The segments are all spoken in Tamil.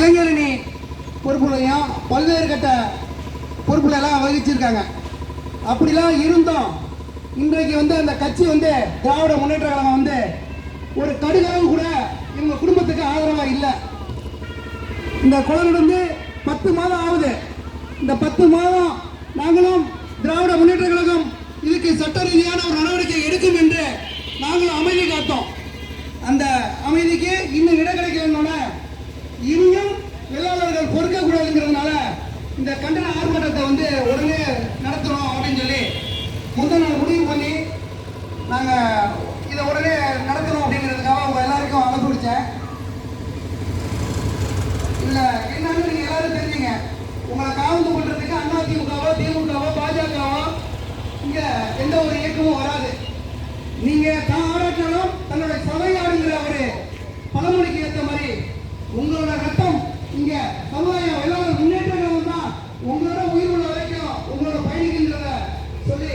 இளைஞரணி பொறுப்புகளையும் பல்வேறு கட்ட பொறுப்புல எல்லாம் வகிச்சிருக்காங்க. அப்படிலாம் இருந்தோம் இன்றைக்கு வந்து அந்த கட்சி வந்து திராவிட முன்னேற்ற கழகம் வந்து ஒரு கடுகளவு கூட இவங்க குடும்பத்துக்கு ஆதரவா இல்லை. இந்த குழந்தை வந்து பத்து மாதம் ஆகுது. இந்த பத்து மாதம் நாங்களும் திராவிட முன்னேற்ற கழகம் இதுக்கு சட்ட ரீதியான ஒரு நடவடிக்கை எடுக்கும் என்று நாங்களும் அமைதி காத்தோம். அந்த அமைதிக்கு இன்னும் இடம் கிடைக்கலன்னொன்னே இரு இந்த கண்டன ஆர்ப்பாட்டத்தை வந்து உடனே நடத்துகிறோம் அப்படின்னு சொல்லி முந்தின நாள் முடிவு பண்ணி நாங்கள் இதை உடனே நடத்தணும் அப்படிங்கிறதுக்காக அவங்க எல்லாருக்கும் அனுப்பிடிச்சேன் இல்லை என்னன்னு நீங்கள் எல்லாரும் தெரிஞ்சுங்க. உங்களை காவந்து பண்ணுறதுக்கு அண்ணா திமுகவோ பாஜகவோ இங்கே எந்த ஒரு இயக்கமும் வராது. நீங்கள் தான் ஆராட்டினாலும் தன்னோட சபையாடுங்கிற ஒரு பழமொழிக்கு ஏற்ற மாதிரி உங்களோட ரத்தம் இங்கே சமுதாய எல்லாரும் முன்னேற்ற கழகம் தான் உங்களோட உயிர் உள்ள வரைக்கும் உங்களோட பயணிக்கின்றத சொல்லி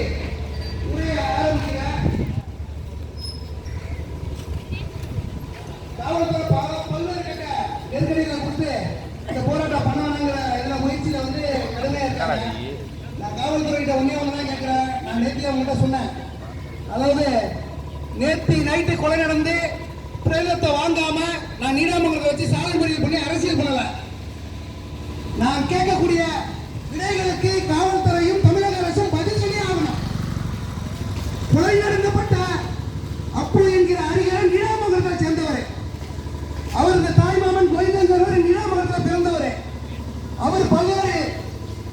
உரைய ஆரம்பிக்கிறேன் காவல்துறை பல பல்வேறு கட்ட நெருக்கடிகளை கொடுத்து இந்த போராட்டம் பண்ணணுங்கிற இதுல முயற்சியில வந்து கடுமையா இருக்காங்க நான் காவல்துறைகிட்ட ஒன்னே ஒன்று தான் கேட்கிறேன் நான் நேற்று அவங்ககிட்ட சொன்னேன் அதாவது நேற்று நைட்டு கொலை நடந்து பிரேதத்தை வாங்காம நான் நீடாமங்கலத்தை வச்சு சாலை மறியல் பண்ணி அரசியல் பண்ணல நான் கேட்கக்கூடிய விடைகளுக்கு காவல்துறையும் தமிழக அரசும் பதில் சொல்லி ஆகணும் கொலை நடந்தப்பட்ட அப்பு என்கிற அறிஞர் நீடாமங்கலத்தை சேர்ந்தவர் அவர் இந்த தாய்மாமன் கோவிந்தங்கிறவர் நீடாமங்கலத்தில் பிறந்தவர் அவர் பல்வேறு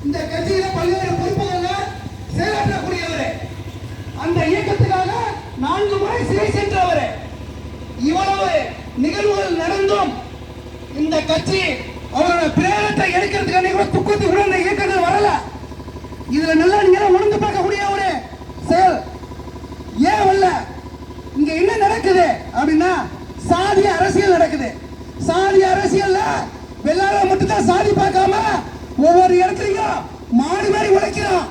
இந்த கட்சியில பல்வேறு பொறுப்புகளை செயலாற்றக்கூடியவர் அந்த இயக்கத்துக்காக நான்கு முறை சிறை சென்றவர் இவ்வளவு நிகழ்வுகள் நடந்தும் இந்த கட்சி அவரோட பிரேரத்தை எடுக்கிறதுக்கான கூட துக்கத்து கூட இந்த இயக்கங்கள் வரல இதுல நல்லா நீங்க உணர்ந்து பார்க்கக்கூடிய ஒரு செயல் ஏன் வரல? இங்க என்ன நடக்குது? அப்படின்னா சாதி அரசியல் நடக்குது. சாதி அரசியல்ல வெள்ளாள மட்டும்தான் சாதி பார்க்காம ஒவ்வொரு இடத்துலையும் மாறி மாறி உழைக்கிறோம்.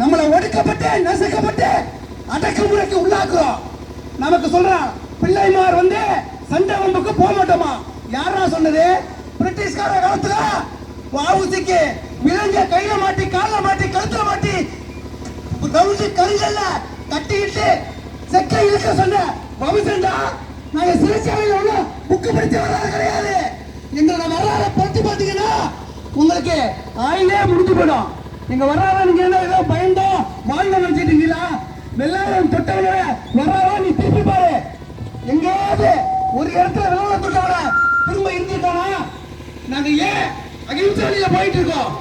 நம்மளை ஒடுக்கப்பட்டு நசுக்கப்பட்டு அடக்குமுறைக்கு உள்ளாக்குறோம். நமக்கு சொல்றான் பிள்ளைமார் வந்து சண்டை வம்புக்கு போக மாட்டோமா யாரா சொன்னது? பிரிட்டிஷ்கார காலத்துல வாவுசிக்கு விலங்க கையில மாட்டி காலில் மாட்டி கழுத்துல மாட்டி. தவிச்சு கருங்கல்ல கட்டிக்கிட்டு செக்க இழுக்க சொன்ன வம்சண்டா நாங்க சிறைச்சாலையில உள்ள புக்கு படிச்ச வரலாறு கிடையாது. எங்களோட வரலாறு படிச்சு பார்த்தீங்கன்னா உங்களுக்கு ஆயிலே முடிஞ்சு போயிடும். எங்க வரலாறு நீங்க என்ன ஏதோ பயந்தோம் வாழ்ந்த நினைச்சிட்டீங்களா வெள்ளாரம் தொட்டவன வரலாறா நீ திருப்பி பாரு. எங்கேயாவது ஒரு இடத்துல வெள்ளாரம் தொட்டவன திரும்ப இருந்துட்டானா நாங்க ஏன் அகிம்சாலியில போயிட்டு இருக்கோம்?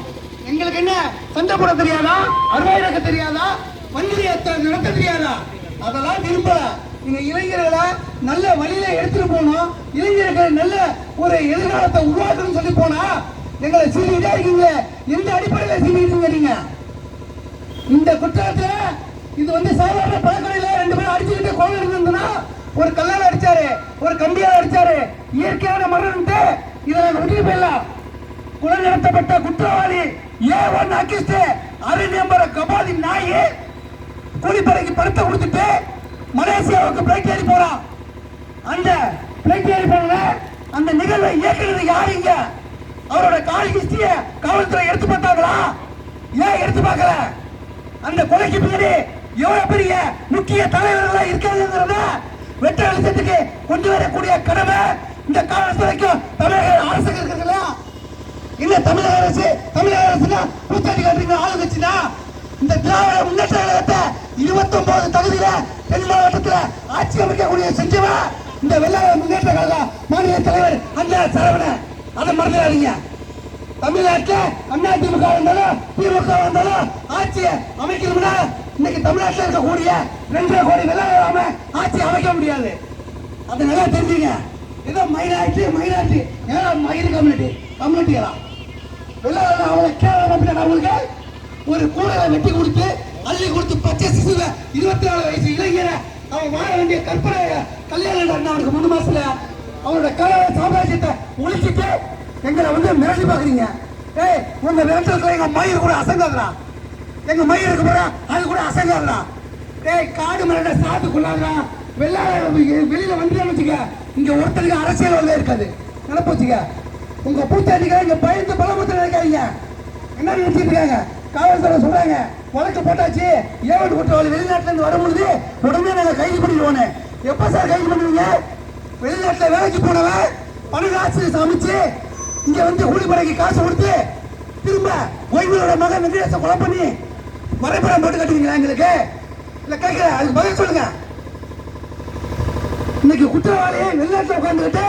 எங்களுக்கு என்ன சண்டை போட தெரியாதா? அருவாயிரக்க தெரியாதா? வன்முறையை நடத்த தெரியாதா? அதெல்லாம் விரும்பல. நீங்க இளைஞர்களை நல்ல வழியில எடுத்துட்டு போகணும். இளைஞர்கள் நல்ல ஒரு எதிர்காலத்தை உருவாக்கணும்னு சொல்லி போனா எங்களை சீனிட்டே இருக்கீங்க எந்த அடிப்படையில சீனிட்டீங்க நீங்க? இந்த குற்றத்துல இது வந்து சாதாரண பழக்கடையில ரெண்டு பேரும் அடிச்சுக்கிட்டு கோவில் இருந்ததுன்னா ஒரு கல்லால் அடிச்சாரு ஒரு கம்பியால் அடிச்சாரு. இயற்கையான மரணம்ட்டு இதை நாங்க விட்டுட்டு போயிடலாம். கொலை நடத்தப்பட்ட குற்றவாளி ஏ ஒன் அக்கிஸ்ட் அரை நம்பர கபாதி நாயி கூலிப்படைக்கு படுத்த கொடுத்துட்டு மலேசியாவுக்கு பிளைட் ஏறி போறான். அந்த பிளைட் ஏறி போன அந்த நிகழ்வை இயக்குறது யாரு இங்க? அவரோட கால் ஹிஸ்டரிய காவல்துறை எடுத்து பார்த்தாங்களா? ஏன் எடுத்து பார்க்கல? அந்த கொலைக்கு பின்னாடி எவ்வளவு பெரிய முக்கிய தலைவர்களா இருக்கிறதுங்கிறத வெட்ட வெளிச்சத்துக்கு கொண்டு வரக்கூடிய கடமை இந்த காவல்துறைக்கும் தமிழக அரசுக்கு இருக்கிறது. இல்ல தமிழக அரசு தமிழக அரசுனா கூத்தாடி காட்டுறீங்க ஆளுங்கச்சுனா இந்த திராவிட முன்னேற்ற கழகத்தை இருபத்தொன்பது தகுதியில தென் மாவட்டத்துல ஆட்சி அமைக்கக்கூடிய செஞ்சவா? இந்த வெள்ளாய முன்னேற்ற கழக மாநில தலைவர் அண்ணா சரவண. அதை மறந்துடாதீங்க. தமிழ்நாட்டுல அண்ணா திமுக வந்தாலும் திமுக வந்தாலும் ஆட்சியை அமைக்கணும்னா இன்னைக்கு தமிழ்நாட்டுல இருக்கக்கூடிய ரெண்டரை கோடி வெள்ளாள ஆட்சி அமைக்க முடியாது. அதை நல்லா தெரிஞ்சுங்க. ஏதோ மைனாரிட்டி மைனாரிட்டி ஏன்னா மயிறு கம்யூனிட்டி கம்யூனிட்டிகளா வெள்ளாள அவனை கேவலம் அவங்களுக்கு ஒரு கூடலை வெட்டி கொடுத்து அள்ளி கொடுத்து பச்சை சிசுவ இருபத்தி நாலு வயசு இளைஞர அவன் வாழ வேண்டிய கற்பனை கல்யாணம் அவனுக்கு மூணு மாசத்துல அவனோட கலவை சாம்ராஜ்யத்தை ஒழிச்சுட்டு எங்களை வந்து மிரட்டி பாக்குறீங்க ஏய் உங்க மிரட்டல் எங்க மயிர் கூட அசங்காதுடா. எங்க மயிர் இருக்கு போற அது கூட அசங்காதுடா. ஏய் காடு மரட சாத்துக்குள்ளாடுறா வெள்ளாள வெளியில வந்துட்டேன்னு வச்சுக்க இங்க ஒருத்தருக்கு அரசியல் வந்து இருக்காது நினைப்போச்சுக்க உங்க பூச்சாண்டிக்காக இங்க பயந்து பலமுத்து இருக்காங்க என்ன நினைச்சிட்டு இருக்காங்க. காவல்துறை சொல்றாங்க. வழக்கு போட்டாச்சு. ஏவல் குற்றவாளி வெளிநாட்டுல இருந்து வரும்பொழுது உடனே நாங்க கைது பண்ணிடுவோம் எப்ப சார் கைது பண்ணுவீங்க? வெளிநாட்டுல வேலைக்கு போனவன் பணம் காசு சமைச்சு இங்க வந்து கூலிப்படைக்கு காசு கொடுத்து திரும்ப ஓய்வுகளோட மகன் வெங்கடேச கொலை பண்ணி வரைபடம் போட்டு கட்டுவீங்களா எங்களுக்கு? இல்ல கேட்கிறேன். அதுக்கு பதில் சொல்லுங்க. இன்னைக்கு குற்றவாளியை வெளிநாட்டுல உட்காந்துக்கிட்டு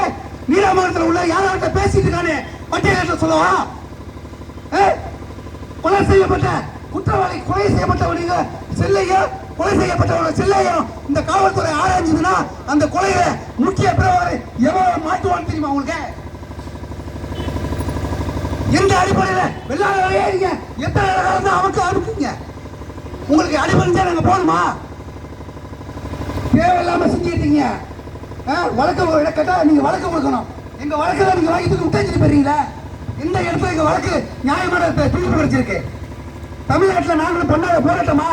நீராமங்கலத்தில் உள்ள யாராட்ட பேசிட்டு இருக்கானே? பட்டியலில் சொல்லவா? கொலை செய்யப்பட்ட குற்றவாளி கொலை செய்யப்பட்டவனுங்க செல்லையும் கொலை செய்யப்பட்டவனோட செல்லையும் இந்த காவல்துறை ஆராய்ஞ்சதுன்னா அந்த கொலையில முக்கிய பிரவாரி எவ்வளவு மாட்டுவான்னு தெரியுமா உங்களுக்கு? எந்த அடிப்படையில்? வெள்ளாளர்களே வரையாதீங்க எத்தனை காலம் தான் அவனுக்கு அனுப்புங்க உங்களுக்கு அடிபணிஞ்சா நாங்க போகணுமா? தேவையில்லாம செஞ்சுட்டீங்க வழக்கு கேட்டால் நீங்கள் வழக்கு கொடுக்கணும். எங்கள் வழக்கில் நீங்கள் வாங்கி தூக்கி விட்டாச்சு இந்த இடத்துல எங்கள் வழக்கு நியாயமான தீர்ப்பு கிடைச்சிருக்கு. தமிழ்நாட்டில் நாங்களும் பண்ணாத போராட்டமா?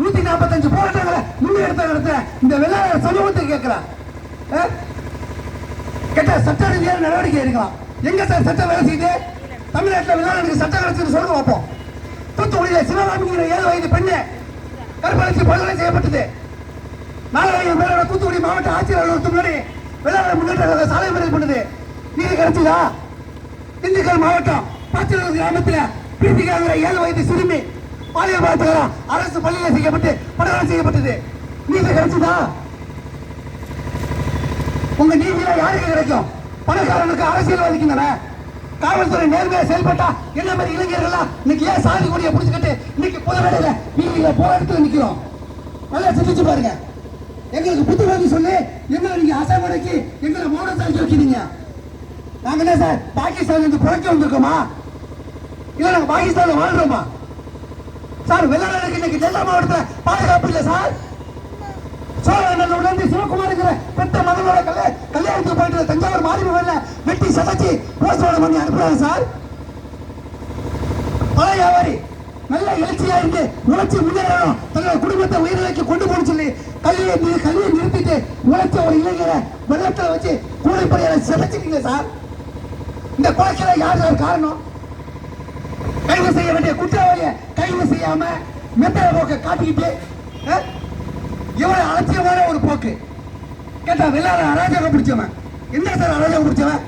நூற்றி நாற்பத்தஞ்சு போராட்டங்களை முன்னெடுத்த நடத்த இந்த வெள்ளாளர் சமூகத்துக்கு கேட்குறேன் ஆ? சட்ட ரீதியான நடவடிக்கை எடுக்கலாம். எங்க சார் சட்டம் வேலை செய்யுது தமிழ்நாட்டில் விளையாடுறதுக்கு சட்டம் கிடைச்சது சொல்லுங்க பார்ப்போம். தூத்துக்குடியில் சிவகாமிங்கிற ஏழு வயது பெண்ணு கற்பழித்து படுகொலை செய்யப்பட்டது. நாலாயிரம் பேரோட தூத்துக்குடி மாவட்ட ஆட்சியர் அலுவலகத்துக்கு முன்னாடி விளையாட முன்னேற்ற சாலை மறியல் பண்ணுது. நீதி கிடைச்சதா? திண்டுக்கல் மாவட்டம் பாச்சலூர் கிராமத்தில் பிரீத்திகாங்கிற ஏழு வயது சிறுமி பாலியல் பாலத்துக்காரன் அரசு பள்ளியில் செய்யப்பட்டு படுகொலை செய்யப்பட்டது. நீதி கிடைச்சதா? உங்க நீதியில யாருக்கு கிடைக்கும்? பணக்காரனுக்கு அரசியல்வாதிக்கு தானே காவல்துறை நேர்மையா செயல்பட்டா என்ன மாதிரி இளைஞர்கள்லாம் இன்னைக்கு ஏன் சாதி கொடியை பிடிச்சுக்கிட்டு இன்னைக்கு பொது வேலையில நீதியில போராட்டத்தில் நிக்கிறோம். நல்லா சிந்திச்சு பாருங்க. எங்களுக்கு புத்திமதி சொல்லி. எங்களை நீங்க அசைமுறைக்கு எங்களை மௌனத்தாக்கி வைக்கிறீங்க. நாங்க என்ன சார்? பாகிஸ்தான் இருந்து புறக்க வந்திருக்கோமா? இல்லை நாங்க பாகிஸ்தான்ல வாழ்றோமா? சார் வெள்ளாளருக்கு இன்னைக்கு டெல்டா மாவட்டத்துல பாதுகாப்பு இல்லை சார். சோழநல்லூர்ல இருந்து சிவகுமாருங்கிற பெத்த மகனோட கல்யா கல்யாணத்துக்கு போயிட்டு தஞ்சாவூர் மாரியம்மன்ல வெட்டி சதைச்சு போஸ்ட்மார்ட்டம் பண்ணி அனுப்புறாங்க சார். பழைய வியாபாரி. நல்ல எழுச்சியா இருந்து உழைச்சி முன்னேறணும். தன்னோட குடும்பத்தை உயிரிழக்க கொண்டு போன சொல்லி கல்வியை கல்வியை நிறுத்திட்டு உழைச்ச ஒரு இளைஞரை வெள்ளத்துல வச்சு கூலிப்படையாளர் சிதைச்சிட்டீங்க சார்? இந்த கொலைக்கிற யார் சார் காரணம்? கைது செய்ய வேண்டிய குற்றவாளியை கைது செய்யாம மெத்தன போக்க காட்டிக்கிட்டு இவ்வளவு அலட்சியமான ஒரு போக்கு. கேட்டா வெள்ளாள அராஜகம் பிடிச்சவன். என்ன சார் அராஜகம் பிடிச்சவன்?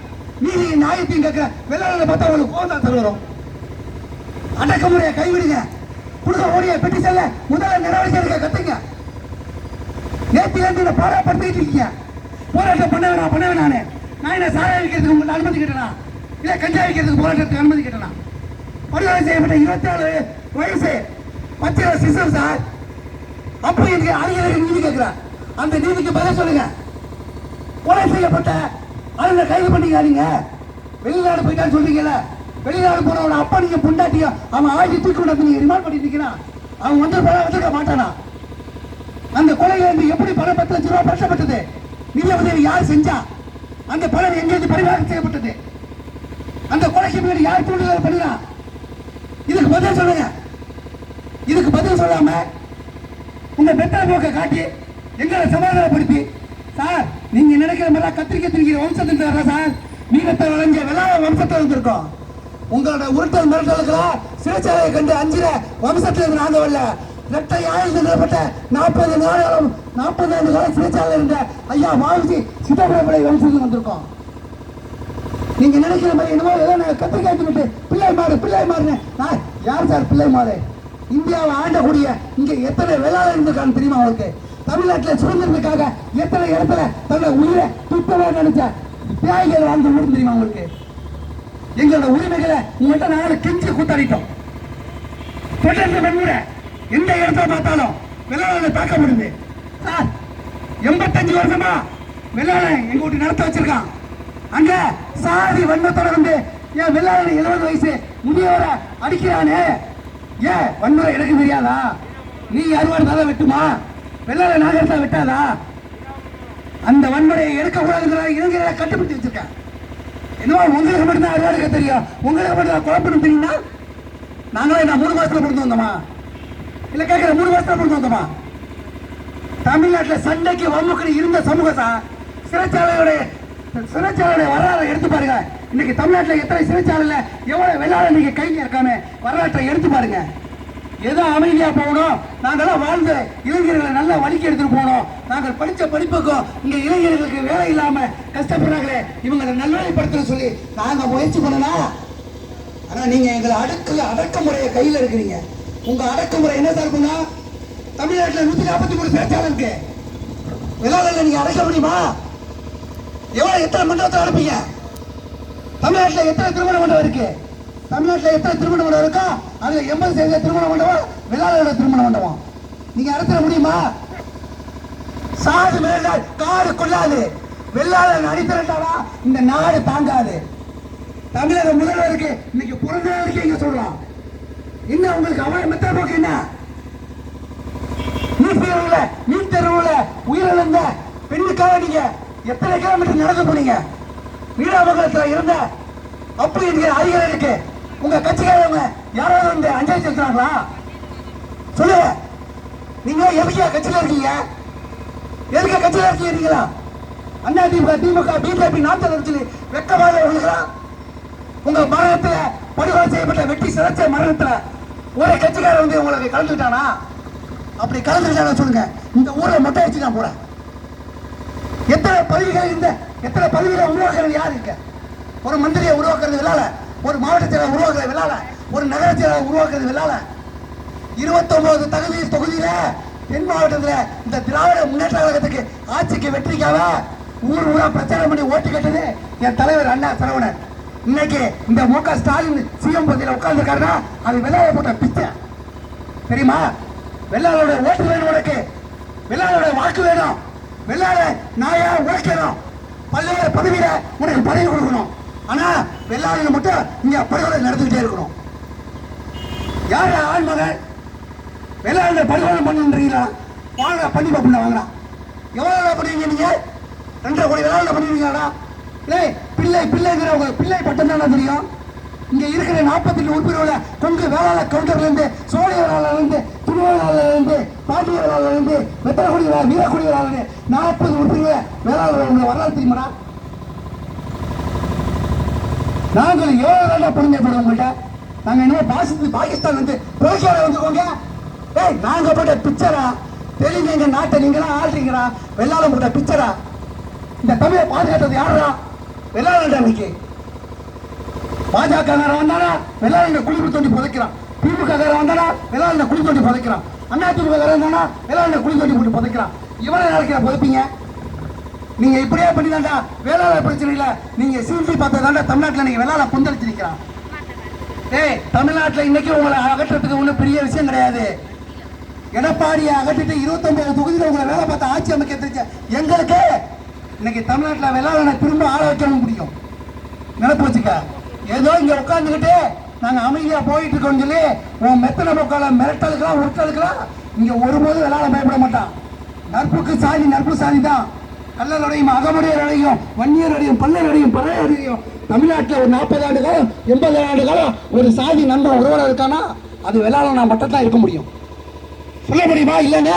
நீதி நியாயத்தையும் கேட்கிற வெள்ளாள பார்த்தா உங்களுக்கு கோவம் தான் சார் வரும் அடக்குமுறையை கைவிடுங்க. கொடுக்க ஓடிய பெட்டி செல்ல முதல்ல நடவடிக்கை எடுக்க கத்துங்க. நேற்று இருந்து இதை பாராப்படுத்திட்டு இருக்கீங்க. போராட்டம் பண்ண வேணாம் பண்ண வேணானே நான் என்ன சாய வைக்கிறதுக்கு உங்களுக்கு அனுமதி கேட்டனா? இல்லை கஞ்சா வைக்கிறதுக்கு போராட்டத்துக்கு அனுமதி கேட்டனா? படுகொலை செய்யப்பட்ட இருபத்தி நாலு வயசு பச்சை சிசு சார். அப்போ எனக்கு அறிஞர்கள் நீதி கேட்கிறேன் அந்த நீதிக்கு பதில் சொல்லுங்க. கொலை செய்யப்பட்ட அதில் கைது பண்ணிக்காதீங்க. வெளிநாடு போயிட்டான்னு சொல்றீங்கல்ல. வெளிநாடு போனவன அப்பா நீங்க பொண்டாட்டியா? அவன் ஆட்சி தூக்கி கொண்டு நீங்க ரிமாண்ட் இருக்கிறான் அவன் வந்து பணம் வச்சிருக்க மாட்டானா? அந்த கொலையில இருந்து எப்படி பணம் பத்து லட்சம் ரூபாய் பறிக்கப்பட்டது? நிதி உதவி யார் செஞ்சா? அந்த பணம் எங்கிருந்து பரிமாற்றம் செய்யப்பட்டது? அந்த கொலைக்கு பின்னாடி யார் தூண்டுதல் பண்ணினா? இதுக்கு பதில் சொல்லுங்க. இதுக்கு பதில் சொல்லாம உங்க பெத்தா போக்க காட்டி எங்களை சமாதானப்படுத்தி. சார் நீங்க நினைக்கிற மாதிரி கத்திரிக்கை திரிக்கிற வம்சத்தில் சார். நீங்க விளைஞ்ச விளாட வம்சத்தில் வந்திருக்கோம் உங்களோட உருட்டல் மிரட்டலுக்கெல்லாம் சிறைச்சாலையை கண்டு அஞ்சிர வம்சத்தில் இருந்து நாங்க வரல. இரட்டை ஆயுள் நிறுவப்பட்ட நாற்பது நாடுகளும் நாற்பது ஆண்டு காலம் சிறைச்சாலையில் இருந்த ஐயா வாழ்ச்சி சிதம்பரப்படை வம்சத்தில் வந்திருக்கோம். நீங்க நினைக்கிற மாதிரி என்னமோ ஏதோ நாங்க கத்திரிக்காய் விட்டு பிள்ளை மாறு பிள்ளை மாறுன்னு. நான் யார் சார் பிள்ளை மாறு? இந்தியாவை ஆண்டக்கூடிய இங்க எத்தனை வேளாளர் இருந்திருக்கான்னு தெரியுமா அவருக்கு தமிழ்நாட்டில் சுதந்திரத்துக்காக எத்தனை இடத்துல தன்னோட உயிரை துப்பவே நினைச்ச தியாகிகள் வாழ்ந்து ஊர் தெரியுமா உங்களுக்கு? எங்களோட உரிமைகளை உங்கள்கிட்ட நாங்கள் கெஞ்சி கூத்தாடிட்டோம். தொடர்ந்து வன்முறை எந்த இடத்துல பார்த்தாலும் வெள்ளாளனை தாக்க முடியுது. சார் எண்பத்தஞ்சு வருஷமா வெள்ளாளன் எங்க வீட்டு நடத்த வச்சிருக்கான். அங்க சாதி வன்மத்தோட வந்து ஏன் வெள்ளாளன் எழுபது வயசு முதியவரை அடிக்கிறானே. ஏன் வன்முறை எனக்கு தெரியாதா? நீ அறுவாடு இருந்தாலும் வெட்டுமா? வெள்ளாள நாகரத்தை வெட்டாதா? அந்த வன்முறையை எடுக்கக்கூடாதுங்கிற இளைஞர்களை கட்டுப்படுத்தி வச்சிருக்கேன் என்னவோ உங்களுக்கு மட்டும்தான் அறுவாடுக்க தெரியும் உங்களுக்கு மட்டும் குழப்பம் தெரியும்னா நாங்களே நான் மூணு மாசத்துல கொடுத்து வந்தோமா? இல்ல கேட்கிற மூணு மாசத்துல கொடுத்து வந்தோமா? தமிழ்நாட்டில் சண்டைக்கு வம்முக்கு இருந்த சமூகத்தா சார் சிறைச்சாலையோட சிறைச்சாலையோட வரலாறு எடுத்து பாருங்க. இன்னைக்கு தமிழ்நாட்டில் எத்தனை சிறைச்சாலையில் எவ்வளோ வெள்ளாளர் நீங்கள் கைங்க இருக்காம வரலாற்றை எடுத்து பாருங்கள் ஏதோ அமைதியா போகணும்? நாங்கெல்லாம் வாழ்ந்த இளைஞர்களை நல்லா வழிக்கு எடுத்துட்டு போனோம் நாங்கள் படித்த படிப்புக்கும் இங்க இளைஞர்களுக்கு வேலை இல்லாம கஷ்டப்படுறாங்களே இவங்களை நல்வழிப்படுத்த சொல்லி நாங்க முயற்சி பண்ணனா? ஆனா நீங்க எங்களை அடக்கல அடக்குமுறையை கையில இருக்கிறீங்க உங்க அடக்குமுறை என்ன இருக்குன்னா தமிழ்நாட்டில் நூத்தி நாற்பத்தி மூணு சிறைச்சாலை இருக்கு விழாவில் நீங்க அடைக்க முடியுமா? எவ்வளவு எத்தனை மண்டபத்தை அனுப்பீங்க தமிழ்நாட்டில் எத்தனை திருமண மண்டபம் இருக்கு? தமிழ்நாட்டில் எத்தனை திருமண மண்டபம் இருக்கா? அதுல எண்பது செய்த திருமண மண்டபம் விழாவோட திருமண மண்டபம். நீங்க அறுத்திட முடியுமா? சாது மிரண்டால் காடு கொள்ளாது வெள்ளாளர் அடித்திரட்டாரா இந்த நாடு தாங்காது. தமிழக முதல்வருக்கு இன்னைக்கு பிறந்த இருக்கீங்க சொல்லலாம் என்ன உங்களுக்கு அவரை மெத்த போக்கு என்ன? நீட் தேர்வுல நீட் தேர்வுல உயிரிழந்த பெண்ணுக்காக நீங்க எத்தனை கிலோமீட்டர் நடந்து போனீங்க? வீராமங்கலத்துல இருந்த அப்படி என்கிற அதிகாரம் இருக்கு. உங்க கட்சிக்காரவங்க யாராவது வந்து அஞ்சலி செலுத்துறாங்களா? சொல்லுங்க. நீங்க எதுக்கு கட்சியில இருக்கீங்க? எதுக்கு கட்சியில இருக்கீங்களா அண்ணா திமுக திமுக பிஜேபி நாட்டு சொல்லி வெக்கமாக விழுகிறான் உங்க மரணத்துல படுகொலை செய்யப்பட்ட வெட்டி சிறைச்ச மரணத்துல ஒரே கட்சிக்காரன் வந்து உங்களுக்கு கலந்துட்டானா அப்படி கலந்துட்டானா சொல்லுங்க. இந்த ஊரை மொட்டை அடிச்சு நான் போறேன். எத்தனை பதவிகள் இந்த எத்தனை பதவிகளை உருவாக்குறது யார் இருக்க? ஒரு மந்திரியை உருவாக்குறது விழால ஒரு மாவட்டத்தில் செயலர் உருவாக்குறது விழால ஒரு நகர உருவாக்குறது விழால இருபத்தொன்பது தகுதி தொகுதியில தென் மாவட்டத்தில் இந்த திராவிட முன்னேற்ற கழகத்துக்கு ஆட்சிக்கு வெற்றிக்காக ஊர் ஊரா பிரச்சாரம் பண்ணி ஓட்டு கட்டது என் தலைவர் அண்ணா சரவணன். இன்னைக்கு இந்த மு க ஸ்டாலின் சிஎம் பகுதியில் உட்கார்ந்துருக்காருன்னா அது வெள்ளாய போட்ட பிச்சை. தெரியுமா? வெள்ளாளோட ஓட்டு வேணும் உனக்கு. வெள்ளாளோட வாக்கு வேணும். வெள்ளாள நாயா உழைக்கணும். பல்வேறு பதவியில உனக்கு பதவி கொடுக்கணும். ஆனா வெள்ளாளனை மட்டும் இங்க படுகொலை நடந்துகிட்டே இருக்கணும். யார் ஆண் மகன் வெள்ளாளனை படுகொலை பண்ணுன்றீங்களா? வாங்க பண்ணி பார்ப்போம் வாங்கலாம். எவ்வளோ பண்ணுவீங்க நீங்க? ரெண்டரை கோடி வெள்ளாளனை பண்ணுவீங்களா ஏய் பிள்ளை பிள்ளைங்கிறவங்க பிள்ளை பட்டம் தானே தெரியும். இங்க இருக்கிற நாற்பத்தெட்டு உறுப்பினர்கள கொங்கு வேளாள கவுண்டர்ல இருந்து சோழ வேளாளர் இருந்து திருவேளாளர் இருந்து பாண்டிய வேளாளர் இருந்து வெத்தனக்குடி வேளாளர் வீரக்குடி வேளாளர் நாற்பது உறுப்பினர் வேளாளர் வரலாறு தெரியுமாடா? நாங்கள் ஏழு வேலை புரிஞ்சப்படும் உங்கள்கிட்ட நாங்கள் என்ன பாசித்து பாகிஸ்தான் வந்து ரோஷியாவில் வந்துக்கோங்க ஏய் நாங்கள் போட்ட பிக்சரா தெலுங்கு எங்கள் நாட்டை நீங்களாம் ஆள்றீங்களா? வெள்ளாளம் போட்ட பிக்சரா இந்த தமிழை பாதுகாத்தது யாரா வெள்ளாளண்டா இன்னைக்கு. பாஜக வந்தானா? வெள்ளாளண்ட குளிர் தோண்டி புதைக்கிறான். திமுக வந்தானா? வெள்ளாளண்ட குளிர் தோண்டி புதைக்கிறான். அண்ணா திமுக வந்தானா? வெள்ளாளண்ட குளிர் தோண்டி போட்டு புதைக்கிறான். இவனை நாளைக்கு புதைப்பீங்க? நீங்க இப்படியே பண்ணி தாண்டா வேளாளர் பிரச்சனை இல்ல நீங்க சிசி பார்த்ததாண்டா தமிழ்நாட்டில் நீங்க வேளாள கொந்தளிச்சு ஏய் தமிழ்நாட்டில் இன்னைக்கு உங்களை அகற்றத்துக்கு ஒன்றும் பெரிய விஷயம் கிடையாது. எடப்பாடியை அகற்றிட்டு இருபத்தொன்பது தொகுதியில் உங்களை வேலை பார்த்த ஆட்சி அமைக்க தெரிஞ்ச எங்களுக்கு இன்னைக்கு தமிழ்நாட்டில் வேளாளனை திரும்ப ஆள வைக்கணும் முடியும். நினைப்பு வச்சுக்க. ஏதோ இங்க உட்காந்துக்கிட்டு நாங்க அமைதியா போயிட்டு இருக்கோம்னு சொல்லி உன் மெத்தனை போக்கால மிரட்டலுக்கெல்லாம் உருட்டலுக்கெல்லாம் இங்க ஒருபோதும் வேளாள பயப்பட மாட்டான். நட்புக்கு சாதி நட்பு சாதி தான் கல்லனுடைய மகமடைய ரடையும் வன்யர் அடையும் பல்லர் அடையும் பழைய அடையும் தமிழ்நாட்டில் ஒரு நாற்பது ஆண்டு காலம் எண்பது ஆண்டு காலம் ஒரு சாதி நண்பன் ஒருவராக இருக்கானா? அது வெள்ளாளனா மட்டும் தான் இருக்க முடியும். சொல்ல முடியுமா இல்லைங்க.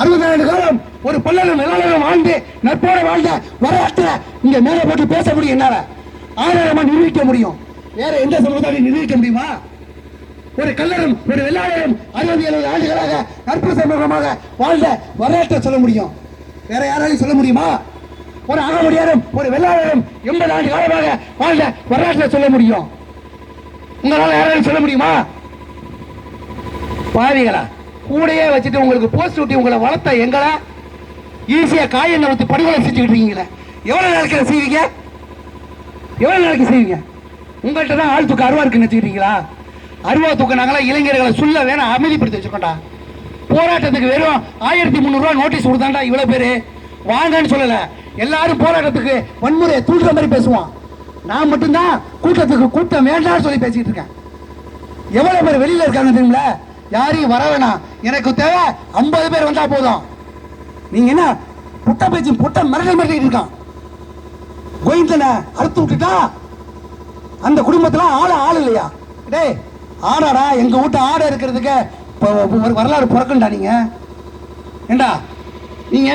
அறுபது ஆண்டு காலம் ஒரு பல்லலும் வெள்ளாளனும் வாழ்ந்து நட்போட வாழ்ந்த வரலாற்றை இங்க மேலே போட்டு பேச முடியும் என்னால. ஆதாரமா நிரூபிக்க முடியும். வேற எந்த சமுதாயம் நிரூபிக்க முடியுமா? ஒரு கல்லரும் ஒரு வெள்ளாளரும் அறுபது எழுபது ஆண்டுகளாக நட்பு சமூகமாக வாழ்ந்த வரலாற்றை சொல்ல முடியும். வேற யாராலையும் சொல்ல முடியுமா? ஒரு அகமுடியாரும் ஒரு வெள்ளாளரும் எண்பது ஆண்டு காலமாக வாழ்ந்த வரலாற்றில் சொல்ல முடியும். உங்களால யாராலையும் சொல்ல முடியுமா? பாவிகளா கூடையே வச்சுட்டு உங்களுக்கு போஸ்ட் ஊட்டி உங்களை வளர்த்த எங்களா ஈஸியாக காய் ஊற்றி படுகொலை செஞ்சுக்கிட்டு இருக்கீங்களே. எவ்வளவு நாளைக்கு செய்வீங்க? எவ்வளவு நாளைக்கு செய்வீங்க? உங்கள்கிட்ட தான் ஆள் தூக்க அருவா இருக்குன்னு வச்சுக்கிறீங்களா அருவா தூக்க நாங்களாம் இளைஞர்களை சொல்ல வேணாம் அமைதிப்படுத்தி வச்சுக்கோண்டா போராட்டத்துக்கு வெறும் ஆயிரத்தி முந்நூறுரூவா நோட்டீஸ் கொடுத்தாண்டா இவ்வளோ பேர்? வாங்கன்னு சொல்லலை. எல்லாரும் போராட்டத்துக்கு வன்முறையை தூண்டுற மாதிரி பேசுவான் நான் மட்டும்தான் கூட்டத்துக்கு கூட்டம் வேண்டாம்னு சொல்லி பேசிகிட்டு இருக்கேன். எவ்வளோ பேர் வெளியில் இருக்காங்க தெரியுங்களா யாரையும் வர வேணாம். எனக்கு தேவை ஐம்பது பேர் வந்தால் போதும். நீங்கள் என்ன புட்ட பேச்சு புட்ட மிரட்டல் மிரட்டிட்டு இருக்கான்? கோயிந்தனை அறுத்து விட்டுட்டா? அந்த குடும்பத்தில் ஆள் ஆள் இல்லையா? டேய் ஆடாடா எங்கள் வீட்டு ஆடை இருக்கிறதுக்கு ஒரு வரலாறு பிறக்கண்டா நீங்க. ஏண்டா? நீங்க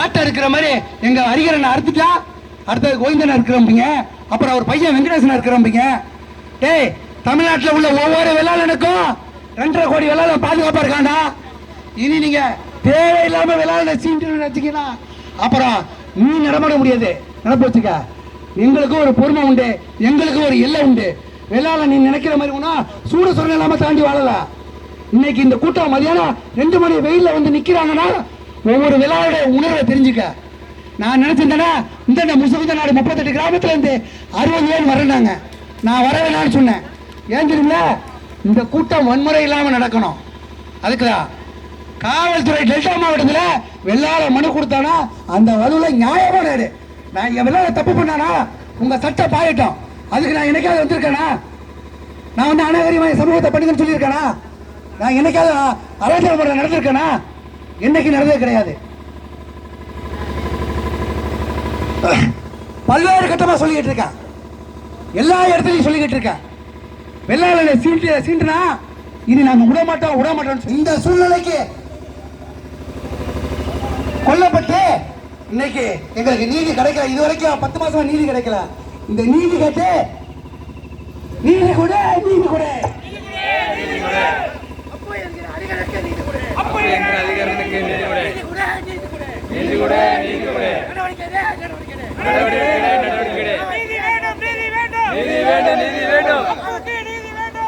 ஆட்டை இருக்கிற மாதிரி எங்க அரிகரனை அறுத்துட்டா அடுத்தது கோவிந்தன் இருக்கிறம்பிங்க அப்புறம் அவர் பையன் வெங்கடேசனா இருக்கிறம்பிங்க டேய் தமிழ்நாட்டில் உள்ள ஒவ்வொரு வெள்ளாளனுக்கும் ரெண்டரை கோடி வெள்ளாளன் பாதுகாப்பா இருக்காண்டா இனி நீங்க தேவையில்லாம வெள்ளாளனை சீண்டு வச்சுக்கீங்கன்னா அப்புறம் நீ நடமாட முடியாது. நடப்பு வச்சுக்க. எங்களுக்கும் ஒரு பொறுமை உண்டு எங்களுக்கும் ஒரு எல்லை உண்டு. வெள்ளாளன் நீ நினைக்கிற மாதிரி ஒன்றா சூட சொரணை இல்லாம தாண்டி வாழலாம். இன்னைக்கு இந்த கூட்டம் மதியானம் ரெண்டு மணி வெயிலில் வந்து நிக்கிறாங்கன்னா ஒவ்வொரு விழாவுடைய உணர்வை தெரிஞ்சுக்க. நான் நினைச்சிருந்தேன்னா இந்த முசுகுந்த நாடு முப்பத்தெட்டு கிராமத்துல இருந்து அறுபது பேர் வரேன்னாங்க நான் வர வேணாம்னு சொன்னேன். ஏன் தெரியுங்களா இந்த கூட்டம் வன்முறை இல்லாம நடக்கணும். அதுக்குதான் காவல்துறை டெல்டா மாவட்டத்தில் வெள்ளாள மனு கொடுத்தானா அந்த வலுவில் நியாயமான இடு. நான் என் வெள்ளாள தப்பு பண்ணானா உங்க சட்டை பாயட்டும். அதுக்கு நான் என்னைக்காவது வந்திருக்கேனா? நான் வந்து அநாகரிகமாக சமூகத்தை பண்ணுங்கன்னு சொல்லியிருக்கேனா? நான் என்னைக்காவது அரசியல் முறை நடந்திருக்கேனா? என்னைக்கு நடந்தது கிடையாது. பல்வேறு கட்டமா சொல்லிக்கிட்டு இருக்கேன் எல்லா இடத்துலையும் சொல்லிக்கிட்டு இருக்கேன் வெள்ளாளனை சீண்டு சீண்டுனா இனி நாங்க விட மாட்டோம் விட மாட்டோம் இந்த சூழ்நிலைக்கு கொல்லப்பட்டு இன்னைக்கு எங்களுக்கு நீதி கிடைக்கல. இது வரைக்கும் பத்து மாசமா நீதி கிடைக்கல. இந்த நீதி கேட்டு நீதி கூட நீதி கூட. என்கிற அதிகாரத்துக்கு நீதி கொடு. நீதி கொடு, நீதி கொடு. நடவடிக்கை நடவடிக்கை. நீதி வேண்டும், நீதி வேண்டும்.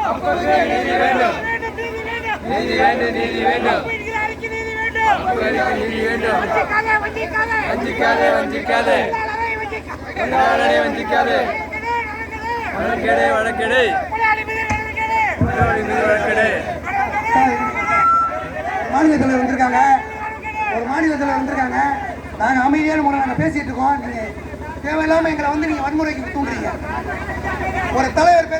அப்போக்கு நீதி வேண்டும். நீதி வேண்டும், நீதி வேண்டும். அப்போக்கு நீதி வேண்டும். வஞ்சிக்காதே, வஞ்சிக்காதே. தொழிலாளரை வஞ்சிக்காதே. வழக்கெடு, வழக்கெடு. வழக்கெடு. மாநில தலைவர் வந்திருக்காங்க. ஒரு மாநில தலைவர் வந்திருக்காங்க. நாங்கள் அமைதியான முறை நாங்கள் பேசிட்டு இருக்கோம். நீங்கள் தேவையில்லாமல் எங்களை வந்து நீங்கள் வன்முறைக்கு தூண்டுறீங்க. ஒரு தலைவர்